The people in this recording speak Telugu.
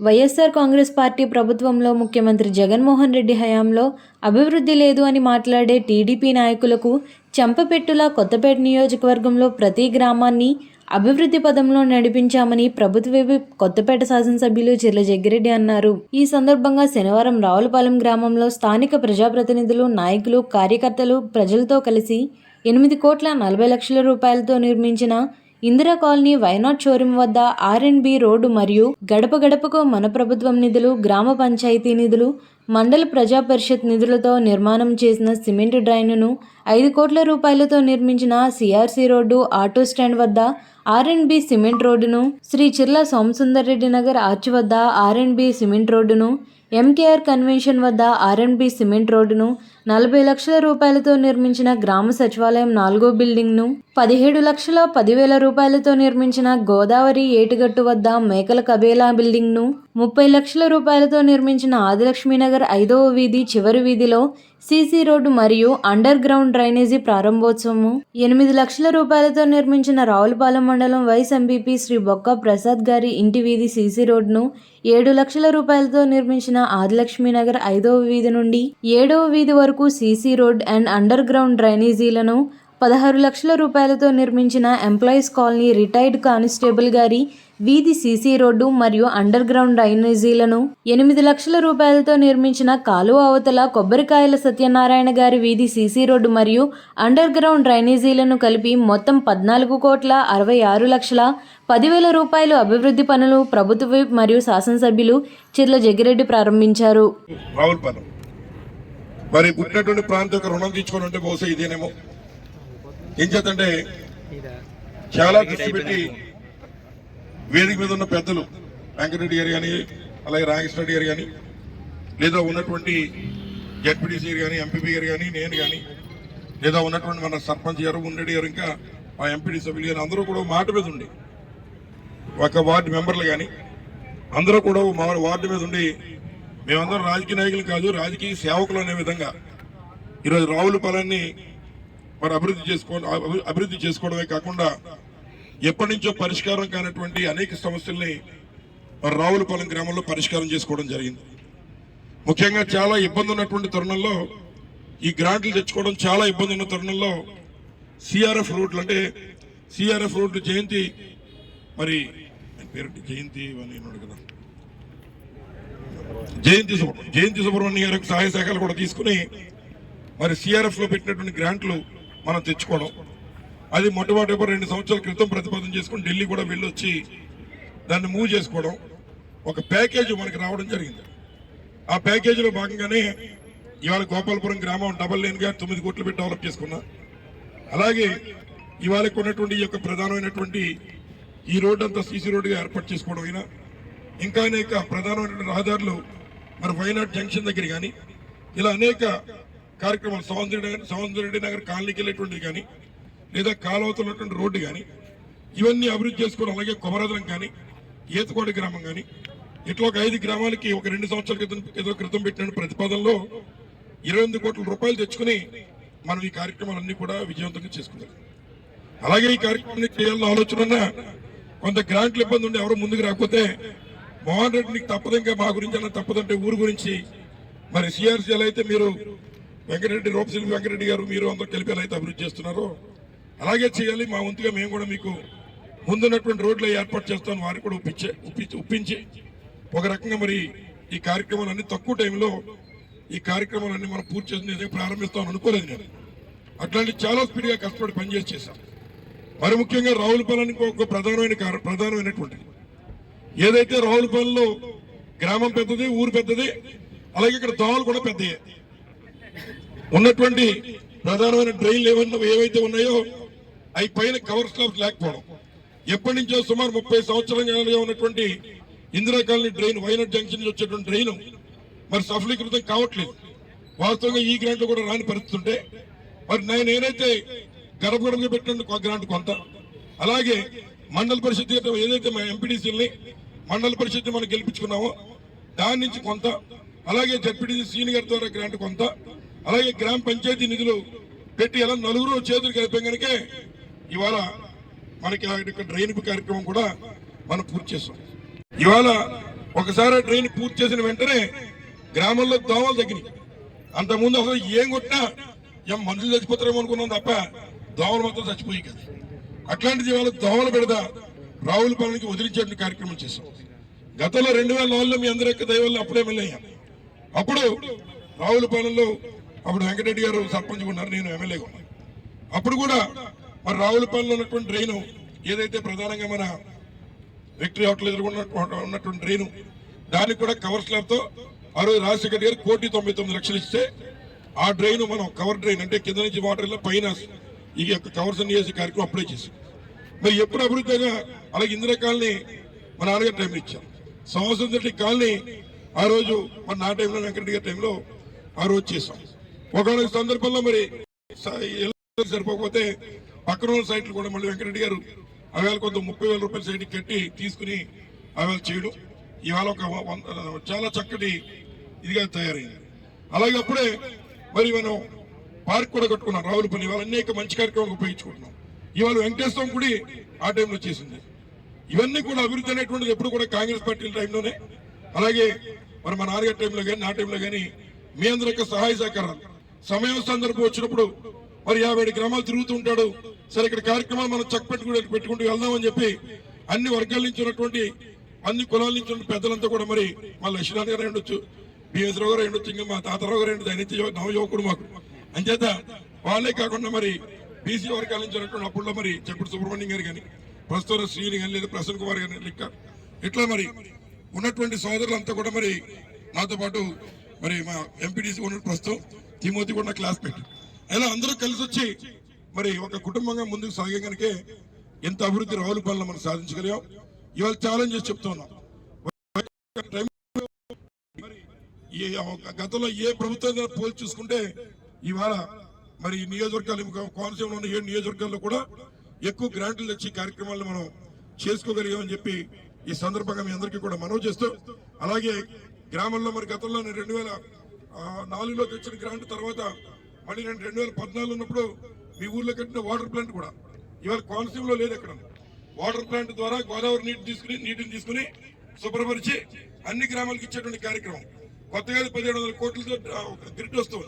వైఎస్ఆర్ కాంగ్రెస్ పార్టీ ప్రభుత్వంలో ముఖ్యమంత్రి జగన్మోహన్ రెడ్డి హయాంలో అభివృద్ధి లేదు అని మాట్లాడే టీడీపీ నాయకులకు చెంపపెట్టులా కొత్తపేట నియోజకవర్గంలో ప్రతి గ్రామాన్ని అభివృద్ధి పదంలో నడిపించామని ప్రభుత్వ కొత్తపేట శాసనసభ్యులు చిర్ల జగ్గిరెడ్డి అన్నారు. ఈ సందర్భంగా శనివారం రావులపాలెం గ్రామంలో స్థానిక ప్రజాప్రతినిధులు నాయకులు కార్యకర్తలు ప్రజలతో కలిసి ఎనిమిది కోట్ల నలభై లక్షల రూపాయలతో నిర్మించిన Indira colony Why Not showroom వద్ద ఆర్ అండ్ బి రోడ్డు మరియు గడప గడపకు మన ప్రభుత్వం నిధులు గ్రామ పంచాయతీ నిధులు మండల ప్రజా పరిషత్ నిధులతో నిర్మాణం చేసిన సిమెంట్ డ్రైన్ను ఐదు కోట్ల రూపాయలతో నిర్మించిన సిఆర్సి రోడ్డు ఆటో స్టాండ్ వద్ద ఆర్ సిమెంట్ రోడ్డును శ్రీ చిర్ల సోమసుందర్ రెడ్డి నగర్ ఆర్చ్ వద్ద ఆర్ సిమెంట్ రోడ్డును ఎంకేఆర్ కన్వెన్షన్ వద్ద ఆర్ఎండ్బి సిమెంట్ రోడ్డును నలభై లక్షల రూపాయలతో నిర్మించిన గ్రామ సచివాలయం నాలుగో బిల్డింగ్ను పదిహేడు లక్షల పదివేల రూపాయలతో నిర్మించిన గోదావరి ఏటిగట్టు వద్ద మేకల కబేలా బిల్డింగ్ను ముప్పై లక్షల రూపాయలతో నిర్మించిన ఆదిలక్ష్మీనగర్ ఐదవ వీధి చివరి వీధిలో సీసీ రోడ్డు మరియు అండర్ గ్రౌండ్ డ్రైనేజీ ప్రారంభోత్సవము. ఎనిమిది లక్షల రూపాయలతో నిర్మించిన రావులపాలెం మండలం వైస్ ఎంపీపీ శ్రీ బొక్క ప్రసాద్ గారి ఇంటి వీధి సీసీ రోడ్ను ఏడు లక్షల రూపాయలతో నిర్మించిన ఆదిలక్ష్మీనగర్ ఐదవ వీధి నుండి ఏడవ వీధి వరకు CC road and underground డ్రైనేజీలను పదహారు లక్షల రూపాయలతో నిర్మించిన ఎంప్లాయీస్ కాలనీ రిటైర్డ్ కానిస్టేబుల్ గారి వీధి సీసీ రోడ్డు మరియు అండర్ గ్రౌండ్ డ్రైనేజీలను ఎనిమిది లక్షల రూపాయలతో నిర్మించిన కాలువ అవతల కొబ్బరికాయల సత్యనారాయణ గారి వీధి సీసీ రోడ్డు మరియు అండర్ గ్రౌండ్ డ్రైనేజీలను కలిపి మొత్తం పద్నాలుగు కోట్ల అరవై ఆరు లక్షల పదివేల రూపాయలు అభివృద్ధి పనులు ప్రభుత్వ విప్ మరియు శాసనసభ్యులు చిర్ల జగ్గిరెడ్డి ప్రారంభించారు. రావులపాలెం మరి పుట్టినటువంటి ప్రాంతం యొక్క రుణం తీర్చుకొని ఉంటే బహుశా ఇదేనేమో? ఏం చేతంటే చాలా దృష్టి పెట్టి వేదిక మీద ఉన్న పెద్దలు వెంకటరెడ్డి గారు కానీ అలాగే రామకృష్ణ గారు కానీ లేదా ఉన్నటువంటి జడ్పీటీసీ గారు కానీ ఎంపీపీ గారు కానీ నేను కానీ లేదా ఉన్నటువంటి మన సర్పంచ్ గారు ఉన్నరెడ్డి గారు ఇంకా ఆ ఎంపీడీ సభ్యులు కానీ అందరూ కూడా మాట మీద ఉండి ఒక వార్డు మెంబర్లు కానీ అందరూ కూడా మా వార్డు మీద ఉండి మేమందరం రాజకీయ నాయకులు కాదు రాజకీయ సేవకులు అనే విధంగా ఈరోజు రావుల రావులపాలెన్ని మరి అభివృద్ధి చేసుకో అభి- అభివృద్ధి చేసుకోవడమే కాకుండా ఎప్పటి నుంచో పరిష్కారం కానటువంటి అనేక సమస్యల్ని రావులపాలెం గ్రామంలో పరిష్కారం చేసుకోవడం జరిగింది. ముఖ్యంగా చాలా ఇబ్బంది ఉన్నటువంటి తరుణంలో ఈ గ్రాంట్లు తెచ్చుకోవడం చాలా ఇబ్బంది ఉన్న తరుణంలో సిఆర్ఎఫ్ రోడ్లు అంటే సిఆర్ఎఫ్ రోడ్లు జయంతి మరి పేరు జయంతి అని ఉన్నాడు కదా జయంతి జయంతి సుబ్రహ్మణ్యం గారి సహాయ శాఖలు కూడా తీసుకుని మరి సిఆర్ఎఫ్లో పెట్టినటువంటి గ్రాంట్లు మనం తెచ్చుకోవడం. అది మొట్టమొదటి రెండు సంవత్సరాల క్రితం ప్రతిపాదన చేసుకుని ఢిల్లీ కూడా వెళ్ళొచ్చి దాన్ని మూవ్ చేసుకోవడం ఒక ప్యాకేజ్ మనకి రావడం జరిగింది. ఆ ప్యాకేజీలో భాగంగానే ఇవాళ గోపాలపురం గ్రామం డబల్ లేన్గా తొమ్మిది కోట్లు పెట్టి డెవలప్ చేసుకున్నా. అలాగే ఇవాళకు ఉన్నటువంటి ఈ యొక్క ప్రధానమైనటువంటి ఈ రోడ్డు అంతా సీసీ రోడ్డుగా ఏర్పాటు చేసుకోవడం అయినా ఇంకా అనేక ప్రధానమైనటువంటి రహదారులు మరి వైనాడ్ జంక్షన్ దగ్గర కానీ ఇలా అనేక కార్యక్రమాలు సౌందర్య సౌందర్య నగర్ కాలనీకి వెళ్ళేటువంటివి కానీ లేదా కాలువతలున్నటువంటి రోడ్డు కానీ ఇవన్నీ అభివృద్ధి చేసుకోవడం అలాగే కొమరదనం కానీ ఈతకోడి గ్రామం కానీ ఇట్లా ఒక ఐదు గ్రామాలకి ఒక రెండు సంవత్సరాల క్రితం ఏదో క్రితం పెట్టిన ప్రతిపాదనలో ఇరవై ఎనిమిది కోట్ల రూపాయలు తెచ్చుకుని మనం ఈ కార్యక్రమాలన్నీ కూడా విజయవంతంగా చేసుకున్నాం. అలాగే ఈ కార్యక్రమాన్ని చేయాలని ఆలోచన కొంత గ్రాంట్లు ఇబ్బంది ఉండి ఎవరు ముందుకు రాకపోతే మోహన్ రెడ్డి నీకు మా గురించి అన్న తప్పదంటే ఊరు గురించి. మరి సిఆర్సీఎల్ అయితే మీరు వెంకటరెడ్డి రూపశిల్పి వెంకటరెడ్డి గారు మీరు అందరూ కలిపి ఎలా అయితే అభివృద్ధి చేస్తున్నారో అలాగే చేయాలి. మా వంతుగా మేము కూడా మీకు ముందున్నటువంటి రోడ్లు ఏర్పాటు చేస్తాను వారికి కూడా ఒప్పించే ఒప్పించి ఒప్పించి ఒక రకంగా మరి ఈ కార్యక్రమాలన్నీ తక్కువ టైంలో ఈ కార్యక్రమాలన్నీ మనం పూర్తి చేసి ప్రారంభిస్తామని అనుకోలేదు నేను. అట్లాంటి చాలా స్పీడ్గా కష్టపడి పనిచేసి చేశాం మరి ముఖ్యంగా రావులపాలెనికి ఒక ప్రధానమైన ప్రధానమైనటువంటిది ఏదైతే రావులపాలెంలో గ్రామం పెద్దది ఊరు పెద్దది అలాగే ఇక్కడ దోవలు కూడా పెద్దయే. ఉన్నటువంటి ప్రధానమైన డ్రైన్లు ఏమన్నా ఏవైతే ఉన్నాయో అవి పైన కవర్ స్లాబ్స్ లేకపోవడం. ఎప్పటి నుంచో సుమారు ముప్పై సంవత్సరాలుగా ఉన్నటువంటి Indira colony drain Why Not junction నుంచి వచ్చేటువంటి డ్రైన్ మరి సఫలీకృతం కావట్లేదు. వాస్తవంగా ఈ గ్రాంట్ కూడా రాని పరిస్థితుంటే మరి నేను ఏదైతే గడప పెట్టిన గ్రాంట్ కొంత అలాగే మండల పరిషత్ ఏదైతే మా ఎంపీడీసీని మండల పరిషత్ మనం గెలిపించుకున్నామో దాని నుంచి కొంత అలాగే జడ్పీటీసీ సీని గారి ద్వారా గ్రాంట్ కొంత అలాగే గ్రామ పంచాయతీ నిధులు పెట్టి ఎలా నలుగురు చేతులు కలిపే కనుక ఇవాళ మనకి ఆ యొక్క డ్రైన్ కార్యక్రమం కూడా మనం పూర్తి చేస్తాం. ఇవాళ ఒకసారి డ్రైన్ పూర్తి చేసిన వెంటనే గ్రామంలో దోమలు తగ్గినాయి. అంతకుముందు అసలు ఏం కొట్టినా ఏం మనుషులు చచ్చిపోతారేమో అనుకున్నాం తప్ప దోమలు మాత్రం చచ్చిపోయి కదా. అట్లాంటిది ఇవాళ దోమలు పెడదా రావుల పాలనకి వదిలించే కార్యక్రమం చేశాం. గతంలో రెండు వేల నాలుగులో మీ అందరి యొక్క దయ అప్పుడే వెళ్ళాం అప్పుడు రావులపాలెంలో అప్పుడు వెంకటరెడ్డి గారు సర్పంచ్ ఉన్నారు నేను ఎమ్మెల్యేగా ఉన్నాను. అప్పుడు కూడా మరి రావులపాలెంలో ఉన్నటువంటి డ్రైను ఏదైతే ప్రధానంగా మన విక్టరీ హోటల్ ఎదురుగా ఉన్నటువంటి డ్రైను దానికి కూడా కవర్ స్లాబ్తో ఆ రోజు రాజశేఖర్ గారు కోటి తొంభై తొమ్మిది లక్షలు ఇస్తే ఆ డ్రైన్ మనం కవర్ డ్రైన్ అంటే కింద నుంచి వాటర్ పైన ఈ యొక్క కవర్స్ అన్ని చేసే కార్యక్రమం అప్లై చేసి మరి ఎప్పుడు అభివృద్ధిగా అలాగే ఇందిరా కాలనీ మా నాన్నగారు టైం ఇచ్చాం సంవత్సరం తోటి కాలనీ ఆ రోజు మరి నా టైంలో వెంకటరెడ్డి గారి టైంలో ఆ రోజు చేసాం ఒకనొక సందర్భంలో మరి సరిపోకపోతే పక్కన రోజు సైట్లు కూడా మళ్ళీ వెంకటరెడ్డి గారు అవేళ కొంత ముప్పై వేల రూపాయల సైట్ కట్టి తీసుకుని అవేళ చేయడం ఇవాళ ఒక చాలా చక్కటి ఇదిగా తయారైంది. అలాగే అప్పుడే మరి మనం పార్క్ కూడా కట్టుకున్నాం రావులపల్లి. ఇవాళ అనేక మంచి కార్యక్రమాలు ఉపయోగించుకుంటున్నాం. ఇవాళ వెంకటేశ్వరం గుడి ఆ టైంలో చేసింది. ఇవన్నీ కూడా అభివృద్ధి అనేటువంటిది ఎప్పుడు కూడా కాంగ్రెస్ పార్టీ టైంలోనే. అలాగే మరి మా నాన్నగారి టైంలో కానీ నా టైంలో కానీ మీ అందరి యొక్క సహాయ సహకారాలు. సమయం సందర్భం వచ్చినప్పుడు మరి యాభై గ్రామాలు తిరుగుతూ ఉంటాడు. సరే ఇక్కడ కార్యక్రమాలు మనం చక్క పెట్టుకుంటూ పెట్టుకుంటూ వెళ్దామని చెప్పి అన్ని వర్గాల నుంచి ఉన్నటువంటి అన్ని కులాల నుంచి ఉన్న పెద్దలంతా కూడా మరి మా లక్ష్మీనాథ్ గారు ఉండొచ్చు బిఎస్ రావు గారు ఉండొచ్చు ఇంకా మా తాతారావు గారు ఉండొచ్చు ఆయన నవ యువకుడు మాకు. అంచేత వాళ్ళే కాకుండా మరి బీసీ వర్గాల నుంచి ఉన్నటువంటి అప్పుల్లో మరి చెప్పుడు సుబ్రహ్మణ్యం గారు కానీ ప్రస్తుతం శ్రీని కానీ లేదా ప్రసన్న కుమార్ గారి లెక్క. ఇట్లా మరి ఉన్నటువంటి సోదరులంతా కూడా మరి నాతో పాటు మరి మా ఎంపీడీసీ ఉన్న ప్రస్తుతం తిమోతి కూడా క్లాస్ పెట్టి అలా అందరూ కలిసి వచ్చి మరి ఒక కుటుంబంగా ముందుకు సాగే కనుకే ఎంత అభివృద్ధి రావుల పనులు మనం సాధించగలిగాం? ఇవాళ ఛాలెంజెస్ చెప్తున్నాం. గతంలో ఏ ప్రభుత్వం పోల్చి చూసుకుంటే ఇవాళ మరి ఈ నియోజకవర్గాలు కోనసీమలో ఉన్న ఏడు నియోజకవర్గాల్లో కూడా ఎక్కువ గ్రాంట్లు తెచ్చి కార్యక్రమాలను మనం చేసుకోగలిగామని చెప్పి ఈ సందర్భంగా మీ అందరికీ కూడా మనవి చేస్తూ అలాగే గ్రామంలో మరి గతంలో రెండు వేల నాలుగులో తెచ్చిన గ్రాంట్ తర్వాత మళ్ళీ నేను రెండు వేల పద్నాలుగు ఉన్నప్పుడు మీ ఊర్లో కట్టిన వాటర్ ప్లాంట్ కూడా. ఇవాళ కోనసీమలో లేదు ఎక్కడ. వాటర్ ప్లాంట్ ద్వారా గోదావరి నీటి తీసుకుని నీటిని తీసుకుని శుభ్రపరిచి అన్ని గ్రామాలకు ఇచ్చేటువంటి కార్యక్రమం. కొత్తగా పదిహేడు వందల కోట్లతో ఒక గ్రిడ్ వస్తుంది